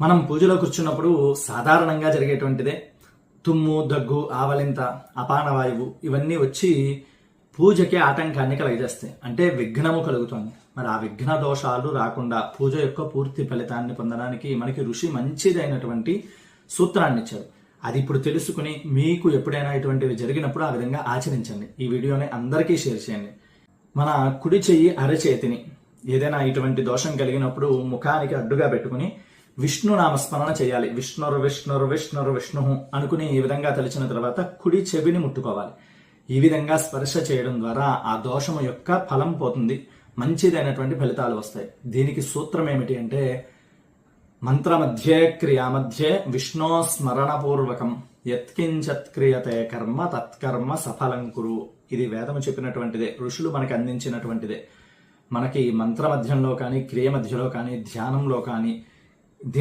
మనం పూజలో కూర్చున్నప్పుడు సాధారణంగా జరిగేటువంటిదే తుమ్ము దగ్గు ఆవలింత అపానవాయువు ఇవన్నీ వచ్చి పూజకి ఆటంకాన్ని కలగజేస్తాయి. అంటే విఘ్నము కలుగుతుంది. మరి ఆ విఘ్న దోషాలు రాకుండా పూజ యొక్క పూర్తి ఫలితాన్ని పొందడానికి మనకి ఋషి మంచిదైనటువంటి సూత్రాన్ని ఇచ్చారు. అది ఇప్పుడు తెలుసుకుని మీకు ఎప్పుడైనా ఇటువంటివి జరిగినప్పుడు ఆ విధంగా ఆచరించండి. ఈ వీడియోని అందరికీ షేర్ చేయండి. మన కుడి చెయ్యి అరచేతిని ఏదైనా ఇటువంటి దోషం కలిగినప్పుడు ముఖానికి అడ్డుగా పెట్టుకుని విష్ణు నామస్మరణ చేయాలి. విష్ణురు విష్ణురు విష్ణురు విష్ణు అనుకుని ఈ విధంగా తలిచిన తర్వాత కుడి చెవిని ముట్టుకోవాలి. ఈ విధంగా స్పర్శ చేయడం ద్వారా ఆ దోషము యొక్క ఫలం పోతుంది. మంచిదైనటువంటి ఫలితాలు వస్తాయి. దీనికి సూత్రం ఏమిటి అంటే మంత్రమధ్యే క్రియామధ్యే విష్ణో స్మరణపూర్వకం యత్కించత్ క్రియతే కర్మ తత్కర్మ సఫలం కురు. ఇది వేదము చెప్పినటువంటిదే. ఋషులు మనకు అందించినటువంటిదే. మనకి మంత్ర మధ్యంలో కానీ క్రియ మధ్యలో కానీ ధ్యానంలో కానీ